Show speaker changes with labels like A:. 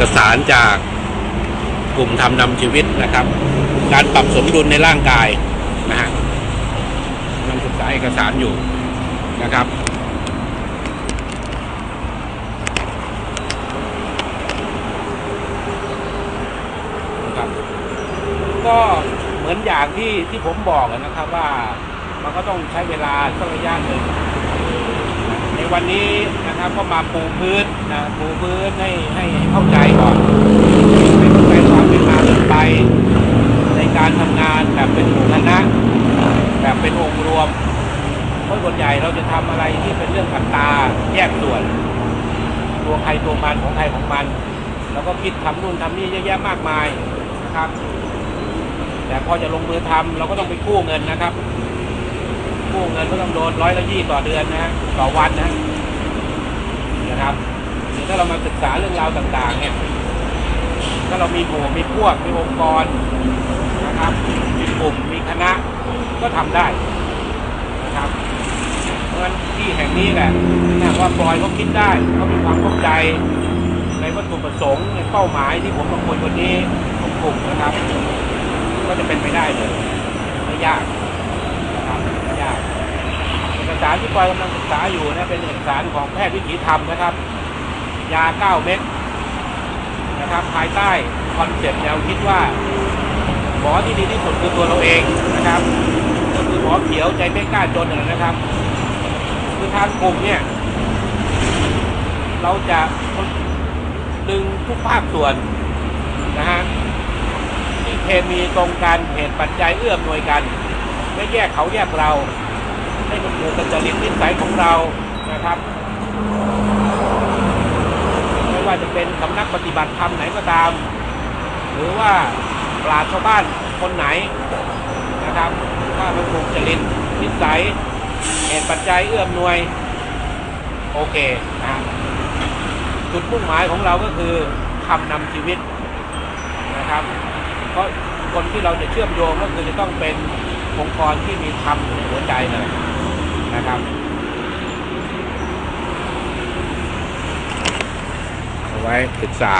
A: อกสารจากกลุ่มทำนำชีวิตนะครับ การปรับสมดุลในร่างกายนะฮะกำลังศึกษาเอกสารอยู่นะครับก็เหมือนอย่างที่ที่ผมบอกนะครับว่ามันก็ต้องใช้เวลาสักระยะหนึ่ง ในวันนี้นะครับก็มาปูพื้นนะปูพื้นให้ให้เข้าใจก่อนให้เข้าใจความเป็นมาเป็นไป ในการทำงานแบบเป็นหมู่คณะแบบเป็นองค์รวมเพราะส่วนใหญ่เราจะทำอะไรที่เป็นเรื่องอัดตาแยกส่วน ตัวใครตัวมันของใครของมัน แล้วก็คิดทำนู่นทำนี่เยอะแยะมากมายนะครับ แต่พอจะลงมือทำเราก็ต้องไปกู้เงินนะครับ กู้เงินก็ต้องโดนร้อยละยี่ต่อเดือนนะฮะต่อวันนะนะครับหรือถ้าเรามาศึกษาเรื่องราวต่างๆ เนี่ย ถ้าเรามีหมู่มีพวกมีองค์กรนะครับมีกลุ่มมีคณะก็ทำได้นะครับเพราะฉะนั้นที่แห่งนี้แหละถ้าว่าปลอยเขาคิดได้เขามีความเข้าใจในวัตถุประสงค์ในเป้าหมายที่ผมมาคุยวันนี้ของกลุ่มนะครับ ก็จะเป็นไปได้เลยไม่ยากนะครับไม่ยาก สารที่ปอยกำลังศึกษาอยู่นะเป็นเอกสารของแพทย์วิถีธรรมนะครับ ยา9เม็ดนะครับภายใต้คอนเซ็ปต์แนวคิดว่าหมอที่ดีที่สุดคือตัวเราเองนะครับก็คือหมอเขียวใจไม่กล้าจนนนนะครับ คือทางกลุ่มเนี่ย เราจะดึงทุกภาคส่วนนะฮะที่เคมีตรงกันเหตุปัจจัยเอื้อมหน่วยกัน ไม่แยกเขาแยกเรา ให้มันเกิดกับจริตนิสัยของเรานะครับ ไม่ว่าจะเป็นสำนักปฏิบัติธรรมไหนก็ตาม หรือว่าปราชญ์ชาวบ้านคนไหนนะครับถ้ามันถูกจริตนิสัยเหตุปัจจัยเอื้อมหน่วย โอเคนะจุดมุ่งหมายของเราก็คือทำนำชีวิตนะครับเพราะคนที่เราจะเชื่อมโยงก็คือจะต้องเป็นองค์กรที่มีธรรมในหัวใจเลย นะครับ เอาไว้ศึกษา